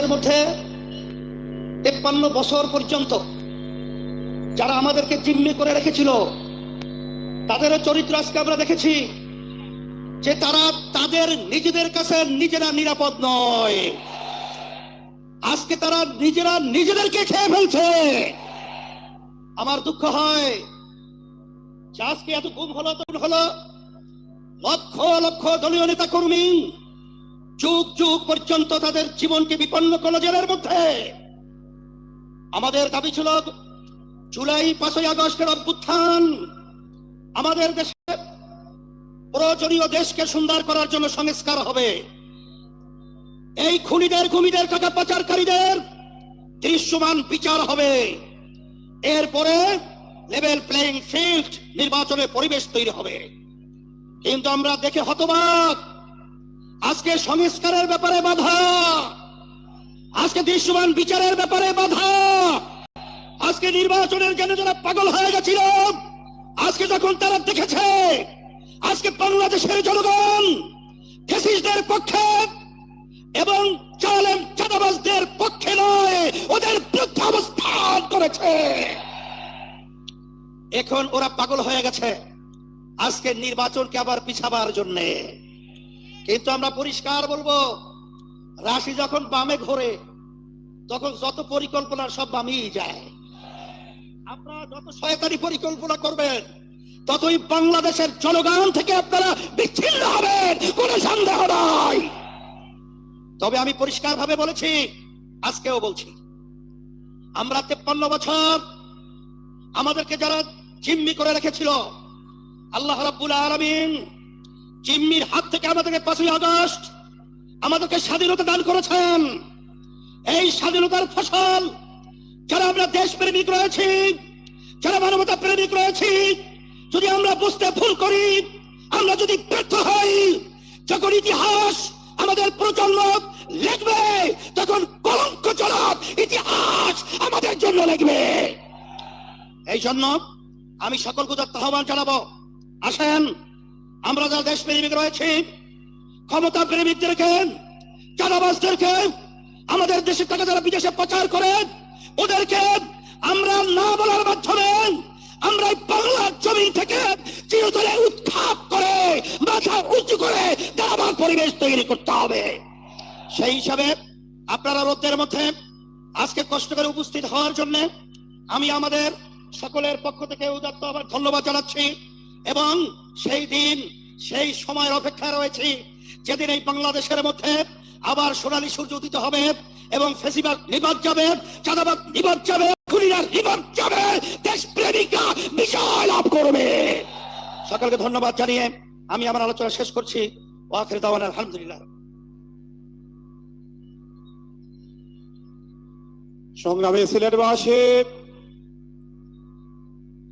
এর মধ্যে তেপ্পান্ন বছর পর্যন্ত যারা আমাদেরকে জিম্মি করে রেখেছিল, তাদেরও চরিত্র আজকে আমরা দেখেছি যে তারা তাদের নিজেদের কাছে নিজেরা নিরাপদ নয়। আজকে তারা নিজেরা নিজেদেরকে খেয়ে ফেলছে। আমার দুঃখ হয় আজকে এত গুম হলো তখন হলো, লক্ষ লক্ষ দলীয় নেতা কর্মী যুগ যুগ পর্যন্ত তাদের জীবনকে বিপন্ন করল জেলের মধ্যে। আমাদের দাবি ছিল জুলাই পাঁচই আগস্টের অভ্যুত্থান। আমাদের দেশে প্রয়োজনীয় দেশকে সুন্দর করার জন্য সংস্কার হবে। এই খুনিদের খুনিদের টাকা পাচারকারীদের দৃশ্যমান বিচার হবে। এরপরে লেভেল প্লেইং ফিল্ড নির্বাচনের পরিবেশ তৈরি হবে। কিন্তু আমরা দেখে হতবাক আজকে সংস্কারের ব্যাপারে বাধা। আজকে দৃশ্যমান বিচারের ব্যাপারে বাধা। আজকে নির্বাচনের জন্য যারা পাগল হয়ে গেছিল, আজকে যখন তারা দেখেছে, আজকে বাংলাদেশের জনগণ, ফ্যাসিস্টদের পক্ষে এবং চালেম চাঁদাবাজদের পক্ষে নয়, ওদের বিরুদ্ধে অবস্থান করেছে। এখন ওরা পাগল হয়ে গেছে। আজকে নির্বাচনকে আবার পিছাবার জন্যে। কিন্তু আমরা পরিষ্কার বলব, রাশি যখন বামে ঘোরে, তখন যত পরিকল্পনা সব বামেই যায়। আপনারা যত শয়তানি পরিকল্পনা করবেন, ততই বাংলাদেশের জনগণ থেকে আপনারা বিচ্ছিন্ন হবেন, কোনো সন্দেহ নাই। তবে আমি পরিষ্কার ভাবে বলেছি, আজকেও বলছি, আমরা তেপ্পান্ন বছর আমাদেরকে যারা জিম্মি করে রেখেছিল, আল্লাহ রাব্বুল আলামিন জিম্মির হাত থেকে আমাদেরকে পাঁচই আগস্ট আমাদেরকে স্বাধীনতা দান করেছেন। এই স্বাধীনতার ফসল, যারা আমরা দেশ প্রেমিক রয়েছি, যারা মানবতা প্রেমিক রয়েছি, যদি আমরা বুঝতে ভুল করি, আমরা যদি ব্যর্থ হই, যখন ইতিহাস আমাদের প্রজন্ম লিখবে, তখন কলঙ্ক জনক ইতিহাস আমাদের জন্য লিখবে। এই জন্য আমি সকল গুজার আহ্বান জানাব। আসেন। আমরা যারা দেশ প্রেমিক রয়েছি, ক্ষমতা প্রেমিকদেরকে, চাঁদাবাজদেরকে, আমাদের দেশের টাকা যারা বিদেশে পাচার করে, ওদেরকে আমরা না বলার মাধ্যমে আমরা বাংলার জমি থেকে চিরতরে উৎখাত করে, মাথা উঁচু করে দাবার পরিবেশ তৈরি করতে হবে। সেই হিসাবে আপনারা রোদের মধ্যে আজকে কষ্ট করে উপস্থিত হওয়ার জন্য আমি আমাদের সকলের পক্ষ থেকে উদাত্ত আবার ধন্যবাদ জানাচ্ছি। এবং সেই দিন, সেই সময়ের অপেক্ষায় রয়েছি। যেদিন এই বাংলাদেশের মধ্যে আবার সোনালী সূর্য উদিত হবে এবং ফেসিবাদ নিবাদ যাবে, চাঁদাবাদ নিবাদ যাবে খুনিরা নিবাদ যাবে দেশ প্রেমিকা বিজয় লাভ করবে। সকলকে ধন্যবাদ জানিয়ে আমি আমার আলোচনা শেষ করছি। ওয়াখির দাওয়ান, আলহামদুলিল্লাহ। সংগ্রামী সিলেটবাসী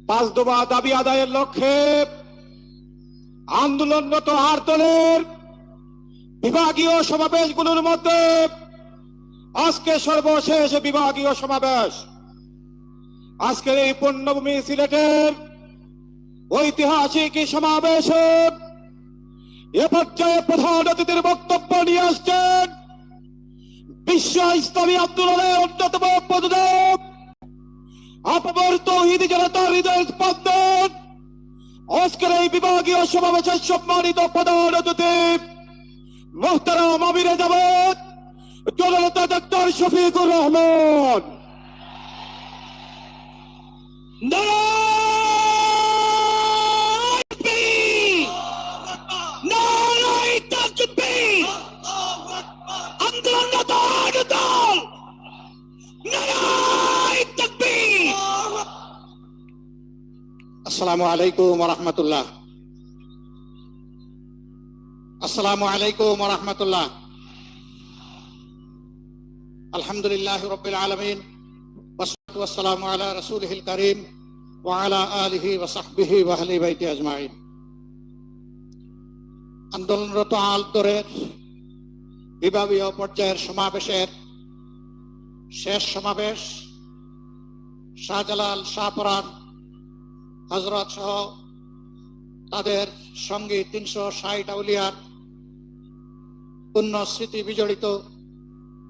পাঁচ দফা দাবি আদায়ের লক্ষ্যে আন্দোলনরত আর্তনের বিভাগীয় সমাবেশগুলোর মধ্যে আজকে সর্বশেষ বিভাগীয় সমাবেশ। আজকের এই পূর্ণভূমি সিলেটের ঐতিহাসিক সমাবেশে এ পর্যায়ে প্রধান অতিথির বক্তব্য নিয়ে আসছেন বিশ্ব ইসলামী আন্দোলনের অন্যতম পদদেব আপবর তৌহিদি জনতার হৃদয় স্পন্দন। আজকের এই বিভাগীয় সমাবেশের সম্মানিত প্রধান অতিথি, মোহতারাম আমিরে জামাত জনতা ডক্টর শফিকুর রহমান। নারায় তাকবীর নারায় আসসালামু আলাইকুম রহমতুল্লাহ। আসসালামু আলাইকুম রহমতুল্লাহ। আলহামদুলিল্লাহ রবিল আলমিন আলা রসুল হিল করিম ওয়ালা আলহি ওসাহবিহি ওয়াহলি বাইতে আজমাইন। আন্দোলনরত আলতরের বিভাগীয় পর্যায়ের সমাবেশের শেষ সমাবেশ শাহজালাল শাহপরাণ হজরত সহ তাদের সঙ্গে তিনশো ষাট আউলিয়ার পুণ্য স্মৃতি বিজড়িত